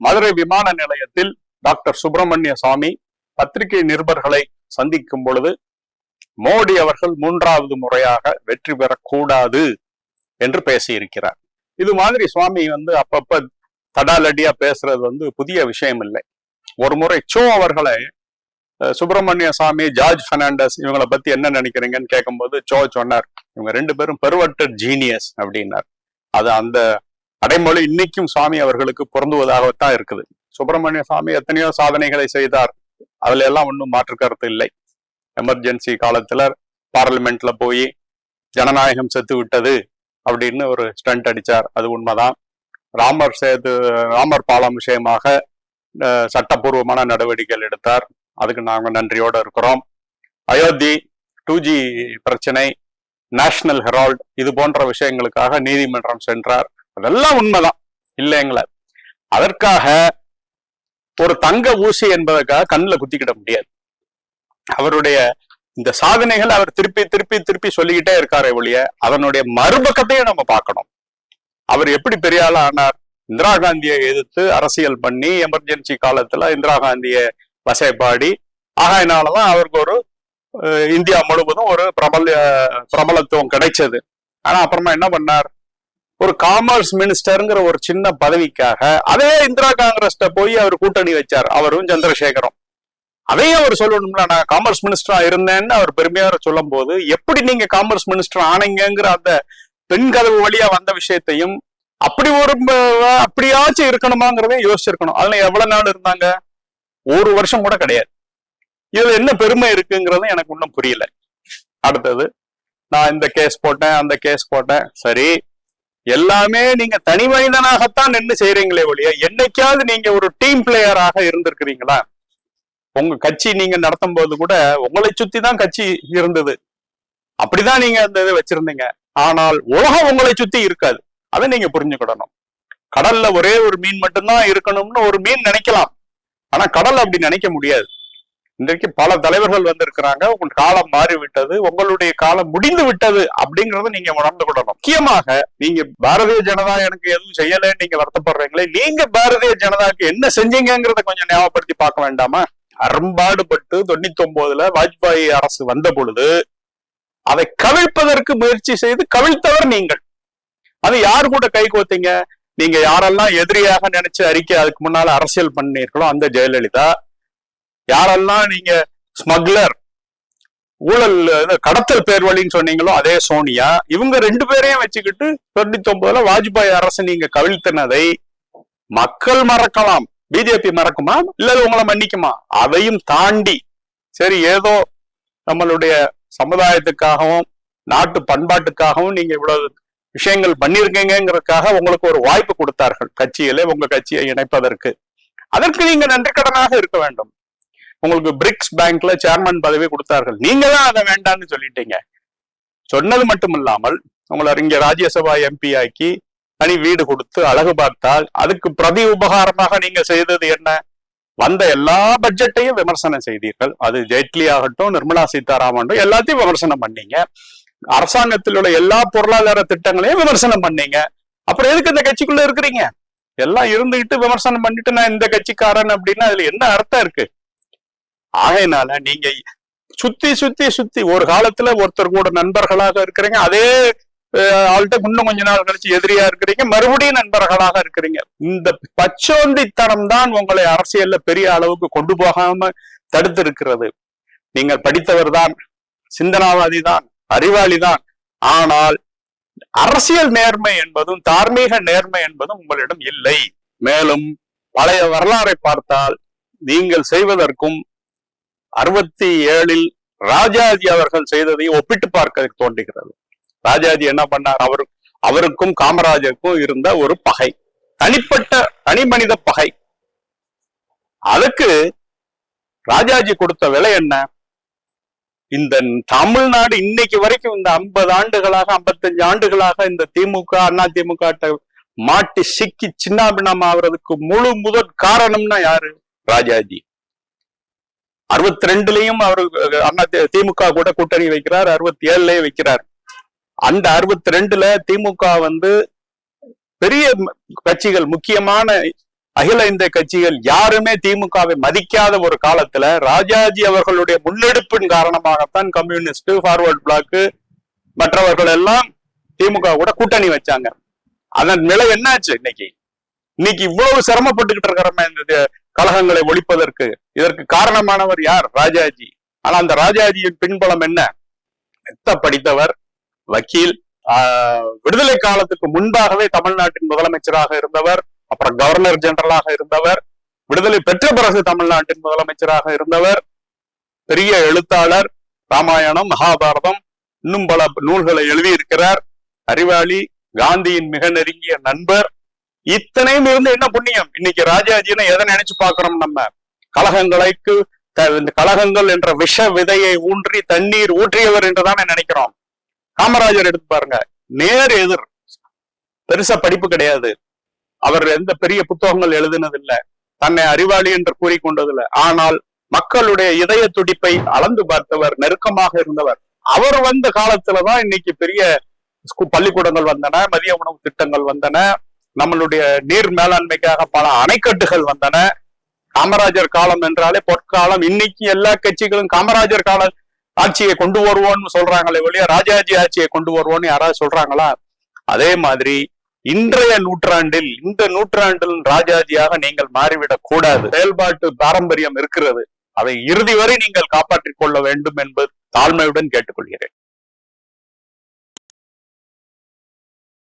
மதுரை விமான நிலையத்தில் டாக்டர் சுப்பிரமணிய சுவாமி பத்திரிகை நிருபர்களை சந்திக்கும் பொழுது மோடி அவர்கள் மூன்றாவது முறையாக வெற்றி பெறக்கூடாது என்று பேசியிருக்கிறார். இது மாதிரி சுவாமி வந்து அப்பப்ப தடாலடியா பேசுறது வந்து புதிய விஷயம் இல்லை ஒரு முறை சோ அவர்களை சுப்பிரமணிய சாமி ஜார்ஜ் பெர்னாண்டஸ் இவங்களை பத்தி என்ன நினைக்கிறீங்கன்னு கேட்கும்போது சோ சொன்னார் இவங்க ரெண்டு பேரும் பெருவட்டர் ஜீனியஸ் அப்படின்னார். அது அந்த அடைமொழி இன்னைக்கும் சுவாமி அவர்களுக்கு பொருந்துவதாகத்தான் இருக்குது. சுப்பிரமணிய சுவாமி எத்தனையோ சாதனைகளை செய்தார். அதுல எல்லாம் ஒன்றும் மாற்று கருத்து இல்லை. எமர்ஜென்சி காலத்துல பார்லிமெண்ட்ல போய் ஜனநாயகம் செத்து விட்டது அப்படின்னு ஒரு ஸ்டண்ட் அடிச்சார். அது உண்மைதான். ராமர் சேது ராமர் பாலம் விஷயமாக சட்டப்பூர்வமான நடவடிக்கைகள் எடுத்தார். அதுக்கு நாங்க நன்றியோட இருக்கிறோம். அயோத்தி டூ ஜி பிரச்சனை நேஷனல் ஹெரால்ட் இது போன்ற விஷயங்களுக்காக நீதிமன்றம் சென்றார். அதெல்லாம் உண்மைதான். இல்லைங்களா அதற்காக ஒரு தங்க ஊசி என்பதற்காக கண்ணில் குத்திக்கிட முடியாது. அவருடைய இந்த சாதனைகள் அவர் திருப்பி திருப்பி திருப்பி சொல்லிக்கிட்டே இருக்காரே ஒழிய அதனுடைய மறுபக்கத்தையும் நம்ம பார்க்கணும். அவர் எப்படி பெரிய ஆனார்? இந்திரா காந்தியை எதிர்த்து அரசியல் பண்ணி எமர்ஜென்சி காலத்துல இந்திரா காந்தியை வசைப்பாடி ஆகையினாலதான் அவருக்கு ஒரு இந்தியா முழுவதும் ஒரு பிரபல பிரபலத்துவம் கிடைச்சது. ஆனா அப்புறமா என்ன பண்ணார்? ஒரு காமர்ஸ் மினிஸ்டருங்கிற ஒரு சின்ன பதவிக்காக அதே இந்திரா காங்கிரஸ்ட போய் அவர் கூட்டணி வச்சார் அவரும் சந்திரசேகரும். அதையும் அவர் சொல்லணும்ல நான் காமர்ஸ் மினிஸ்டரா இருந்தேன்னு அவர் பெருமையாக சொல்லும் போது எப்படி நீங்க காமர்ஸ் மினிஸ்டர் ஆனீங்கங்கிற அந்த பெண் கதவு வழியா வந்த விஷயத்தையும் அப்படி ஒரு அப்படியாச்சும் இருக்கணுமாங்கிறதையும் யோசிச்சிருக்கணும். அதுல எவ்வளவு நாள் இருந்தாங்க? ஒரு வருஷம் கூட கிடையாது. இதுல என்ன பெருமை இருக்குங்கிறது எனக்கு இன்னும் புரியல. அடுத்தது நான் இந்த கேஸ் போட்டேன் அந்த கேஸ் போட்டேன். சரி எல்லாமே நீங்க தனி மனிதனாகத்தான் நின்று செய்யறீங்களே ஒழிய என்னைக்காவது நீங்க ஒரு டீம் பிளேயராக இருந்திருக்கிறீங்களா? உங்க கட்சி நீங்க நடத்தும் போது கூட உங்களை சுத்தி தான் கட்சி இருந்தது. அப்படிதான் நீங்க அந்த இதை வச்சிருந்தீங்க. ஆனால் உலகம் உங்களை சுத்தி இருக்காது. அதை நீங்க புரிஞ்சுக்கிடணும். கடல்ல ஒரே ஒரு மீன் மட்டும்தான் இருக்கணும்னு ஒரு மீன் நினைக்கலாம். ஆனா கடல் அப்படி நினைக்க முடியாது. இன்றைக்கு பல தலைவர்கள் வந்திருக்கிறாங்க. உங்க காலம் மாறிவிட்டது. உங்களுடைய காலம் முடிந்து விட்டது அப்படிங்கறத நீங்க உணர்ந்து கொள்ளணும். முக்கியமாக நீங்க பாரதிய ஜனதா எனக்கு எதுவும் செய்யலைன்னு நீங்க வருத்தப்படுறீங்களே நீங்க பாரதிய ஜனதாக்கு என்ன செஞ்சீங்கங்கிறத கொஞ்சம் ஞாபகப்படுத்தி பார்க்க வேண்டாமா? அரும்பாடுபட்டு தொண்ணூத்தி ஒன்பதுல வாஜ்பாய் அரசு வந்த பொழுது அதை கவிழ்ப்பதற்கு முயற்சி செய்து கவிழ்த்தவர் நீங்கள். அது யார் கூட கை கோத்தீங்க? நீங்க யாரெல்லாம் எதிரியாக நினைச்சு அறிக்கை அதுக்கு முன்னால அரசியல் பண்ணீர்களோ அந்த ஜெயலலிதா யாரெல்லாம் நீங்க ஸ்மக்லர் ஊழல் கடத்தல் பேர் வழின்னு சொன்னீங்களோ அதே சோனியா இவங்க ரெண்டு பேரையும் வச்சுக்கிட்டு தொண்ணூத்தி ஒன்பதுல வாஜ்பாய் அரசு நீங்க கவிழ்த்தினதை மக்கள் மறக்கலாம். பிஜேபி மறக்குமா? இல்ல உங்களை மன்னிக்குமா? அதையும் தாண்டி சரி ஏதோ நம்மளுடைய சமுதாயத்துக்காகவும் நாட்டு பண்பாட்டுக்காகவும் நீங்க இவ்வளவு விஷயங்கள் பண்ணியிருக்கீங்கிறதுக்காக உங்களுக்கு ஒரு வாய்ப்பு கொடுத்தார்கள். கட்சியிலே உங்க கட்சியை இணைப்பதற்கு. அதற்கு நீங்க நன்றிக்கடனாக இருக்க வேண்டும். உங்களுக்கு பிரிக்ஸ் பேங்க்ல சேர்மன் பதவி கொடுத்தார்கள். நீங்க தான் அதை வேண்டாம்னு சொல்லிட்டீங்க. சொன்னது மட்டும் இல்லாமல் உங்களை இங்க ராஜ்யசபா எம்பி ஆக்கி தனி வீடு கொடுத்து அழகு பார்த்தால் அதுக்கு பிரதி உபகாரமாக நீங்க செய்தது என்ன? வந்த எல்லா பட்ஜெட்டையும் விமர்சனம் செய்தீர்கள். அது ஜேட்லி ஆகட்டும் நிர்மலா சீதாராமன் எல்லாத்தையும் விமர்சனம் பண்ணீங்க. அரசாங்கத்தில் உள்ள எல்லா பொருளாதார திட்டங்களையும் விமர்சனம் பண்ணீங்க. அப்புறம் எதுக்கு இந்த கட்சிக்குள்ள இருக்கிறீங்க? எல்லாம் இருந்துகிட்டு விமர்சனம் பண்ணிட்டு நான் இந்த கட்சிக்காரன் அப்படின்னா அதுல என்ன அர்த்தம் இருக்கு? ஆகையினால நீங்க சுத்தி சுத்தி சுத்தி ஒரு காலத்துல ஒருத்தர் கூட நண்பர்களாக இருக்கிறீங்க. அதே ஆள்கிட்ட இன்னும் கொஞ்ச நாள் கழிச்சு எதிரியா இருக்கிறீங்க. மறுபடியும் நண்பர்களாக இருக்கிறீங்க. இந்த பச்சோந்தித்தனம் தான் உங்களை அரசியல்ல பெரிய அளவுக்கு கொண்டு போகாம தடுத்து இருக்கிறது நீங்கள் படித்தவர் தான் சிந்தனாவாதி தான். அறிவாளி தான் ஆனால் அரசியல் நேர்மை என்பதும் தார்மீக நேர்மை என்பதும் உங்களிடம் இல்லை. மேலும் பழைய வரலாறை பார்த்தால் நீங்கள் செய்வதற்கும் அறுபத்தி ஏழில் ராஜாஜி அவர்கள் செய்ததையும் ஒப்பிட்டு பார்க்க தோன்றுகிறது. ராஜாஜி என்ன பண்ணார்? அவர் அவருக்கும் காமராஜருக்கும் இருந்த ஒரு பகை. தனிப்பட்ட தனி மனித பகை. அதுக்கு ராஜாஜி கொடுத்த விலை என்ன? இந்த தமிழ்நாடு இன்னைக்கு வரைக்கும் இந்த ஐம்பது ஆண்டுகளாக ஐம்பத்தஞ்சு ஆண்டுகளாக இந்த திமுக அண்ணா திமுக மாட்டி சிக்கி சின்னாபின்னம் ஆகுறதுக்கு முழு முதற் காரணம்னா யாரு? ராஜாஜி. அறுபத்தி ரெண்டுலயும் அவர் அண்ணா தி- திமுக கூட கூட்டணி வைக்கிறார் அறுபத்தி ஏழுலயும் வைக்கிறார். அந்த அறுபத்தி ரெண்டுல திமுக வந்து பெரிய கட்சிகள் முக்கியமான அகில இந்திய கட்சிகள் யாருமே திமுகவை மதிக்காத ஒரு காலத்துல ராஜாஜி அவர்களுடைய முன்னெடுப்பின் காரணமாகத்தான் கம்யூனிஸ்ட் ஃபார்வர்ட் பிளாக் மற்றவர்கள் எல்லாம் திமுக கூட கூட்டணி வச்சாங்க. அதன் நிலை என்னாச்சு இன்னைக்கு? இன்னைக்கு இவ்வளவு சிரமப்பட்டுக்கிட்டு இருக்கிறோமே இந்த கழகங்களை ஒழிப்பதற்கு. இதற்கு காரணமானவர் யார்? ராஜாஜி. ஆனா அந்த ராஜாஜியின் பின்பலம் என்ன? மெத்த படித்தவர் வக்கீல் ஆஹ், விடுதலை காலத்துக்கு முன்பாகவே தமிழ்நாட்டின் முதலமைச்சராக இருந்தவர் அப்புறம் கவர்னர் ஜெனரலாக இருந்தவர் விடுதலை பெற்ற பிறகு தமிழ்நாட்டின் முதலமைச்சராக இருந்தவர் பெரிய எழுத்தாளர் ராமாயணம் மகாபாரதம் இன்னும் பல நூல்களை எழுதியிருக்கிறார். அறிவாளி காந்தியின் மிக நெருங்கிய நண்பர். இத்தனையும் இருந்து என்ன புண்ணியம்? இன்னைக்கு ராஜாஜினை எதை நினைச்சு பாக்குறோம் நம்ம? கழகங்களுக்கு இந்த கழகங்கள் என்ற விஷ விதையை ஊன்றி தண்ணீர் ஊற்றியவர் என்றுதானே நினைக்கிறோம். காமராஜர் எடுத்து பாருங்க நேர் எதிர். பெருசா படிப்பு கிடையாது. அவர் எந்த பெரிய புத்தகங்கள் எழுதினதில்ல. தன்னை அறிவாளி என்று கூறிக்கொண்டதில்லை. ஆனால் மக்களுடைய இதய துடிப்பை அளந்து பார்த்தவர் நெருக்கமாக இருந்தவர். அவர் வந்த காலத்துலதான் இன்னைக்கு பெரிய பள்ளிக்கூடங்கள் வந்தன மதிய உணவு திட்டங்கள் வந்தன நம்மளுடைய நீர் மேலாண்மைக்காக பல அணைக்கட்டுகள் வந்தன. காமராஜர் காலம் என்றாலே பொற்காலம். இன்னைக்கு எல்லா கட்சிகளும் காமராஜர் கால ஆட்சியை கொண்டு வருவோம்னு சொல்றாங்களே ஒழிய ராஜாஜி ஆட்சியை கொண்டு வருவோம்னு யாராவது சொல்றாங்களா? அதே மாதிரி இன்றைய நூற்றாண்டில் இந்த நூற்றாண்டில் ராஜாஜியாக நீங்கள் மாறிவிடக் கூடாது. செயல்பாட்டு பாரம்பரியம் இருக்கிறது. அதை இறுதி வரை நீங்கள் காப்பாற்றிக் கொள்ள வேண்டும் என்பது தாழ்மையுடன் கேட்டுக்கொள்கிறேன்.